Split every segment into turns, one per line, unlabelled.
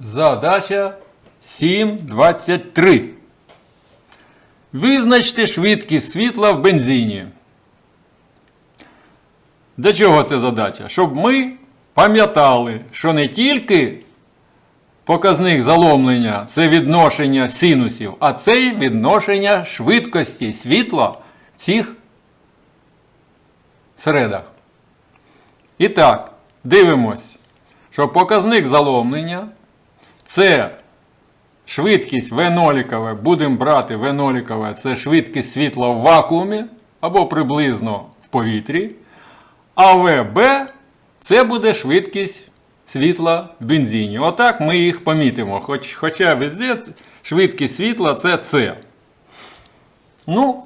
Задача 7.23. Визначте швидкість світла в бензині. Для чого це задача? Щоб ми пам'ятали, що не тільки показник заломлення це відношення синусів, а це й відношення швидкості світла в цих середах. І так, дивимось, що показник заломлення це швидкість В0, будемо брати В0, це швидкість світла в вакуумі або приблизно в повітрі. А ВБ це буде швидкість світла в бензині. Отак ми їх помітимо. Хоч, хоча везде швидкість світла це С. Ну,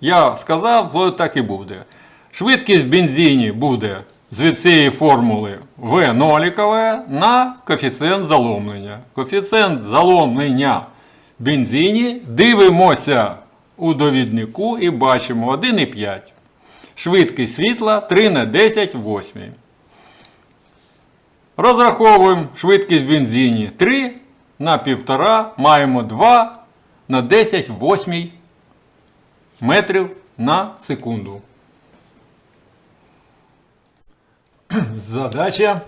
я сказав, от так і буде. Швидкість в бензині буде з від цієї формули В0 на коефіцієнт заломлення. Коефіцієнт заломлення в бензині дивимося у довіднику і бачимо 1,5. Швидкість світла 3 на 10 8. Розраховуємо швидкість в бензині 3 на 1,5 маємо 2 на 10 8 метрів на секунду. Задача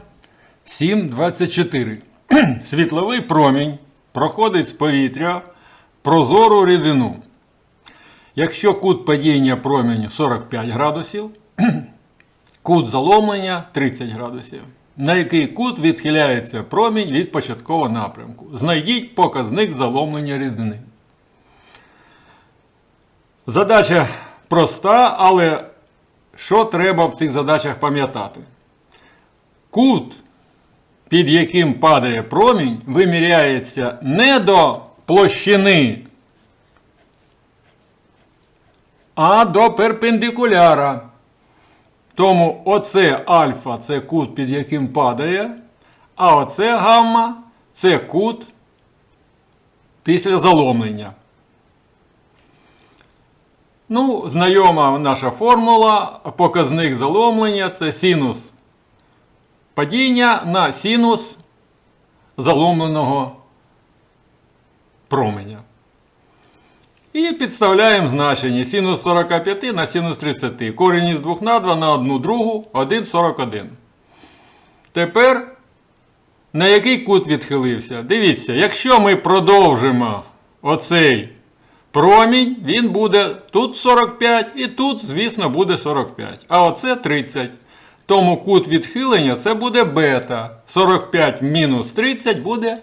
7.24. Світловий промінь проходить з повітря прозору рідину. Якщо кут падіння променю 45 градусів, кут заломлення 30 градусів. На який кут відхиляється промінь від початкового напрямку. Знайдіть показник заломлення рідини. Задача проста, але що треба в цих задачах пам'ятати? Кут, під яким падає промінь, виміряється не до площини, а до перпендикуляра. Тому оце альфа це кут, під яким падає, а оце гамма це кут після заломлення. Ну, знайома наша формула. Показник заломлення це синус падіння на синус заломленого променя. І підставляємо значення синус 45 на синус 30. Корінь із 2 на 2 на 1 другу 1,41. Тепер на який кут відхилився? Дивіться, якщо ми продовжимо оцей промінь, він буде тут 45 і тут, звісно, буде 45. А оце 30. Тому кут відхилення це буде бета. 45 мінус 30 буде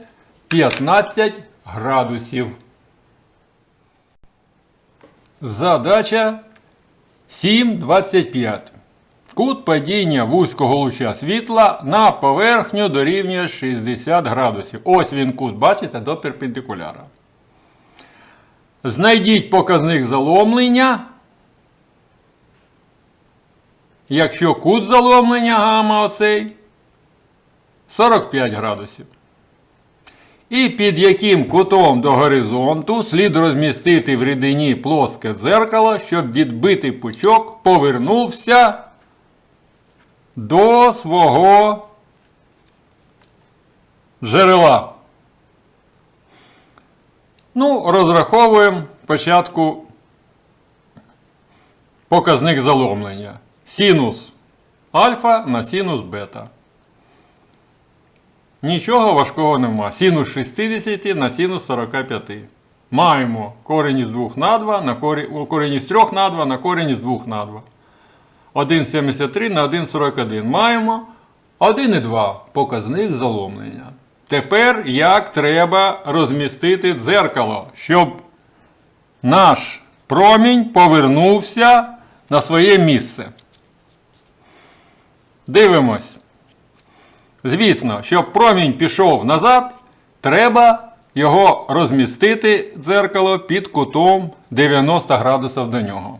15 градусів. Задача 7.25. Кут падіння вузького луча світла на поверхню дорівнює 60 градусів. Ось він кут, бачите, до перпендикуляра. Знайдіть показник заломлення. Якщо кут заломлення гамма оцей 45 градусів. І під яким кутом до горизонту слід розмістити в рідині плоске дзеркало, щоб відбитий пучок повернувся до свого джерела. Ну, розраховуємо спочатку показник заломлення. Синус альфа на синус бета. Нічого важкого нема. Синус 60 на синус 45. Маємо корінь із 2 на 2 на корінь, корінь із 3 на 2 на корінь із 2 на 2. 1,73 на 1,41. Маємо 1,2 показник заломлення. Тепер як треба розмістити дзеркало, щоб наш промінь повернувся на своє місце. Дивимось. Звісно, щоб промінь пішов назад, треба його розмістити дзеркало під кутом 90 градусів до нього.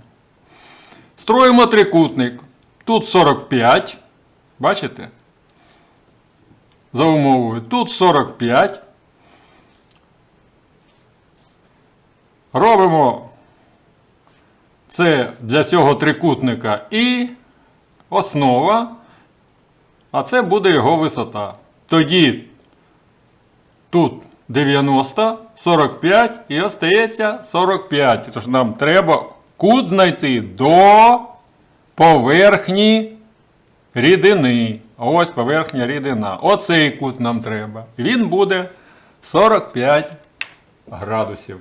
Строїмо трикутник. Тут 45. Бачите? За умовою. Тут 45. Робимо це для цього трикутника і основа. А це буде його висота. Тоді тут 90, 45 і остається 45. Тож нам треба кут знайти до поверхні рідини. Ось поверхня рідина. Оцей кут нам треба. Він буде 45 градусів.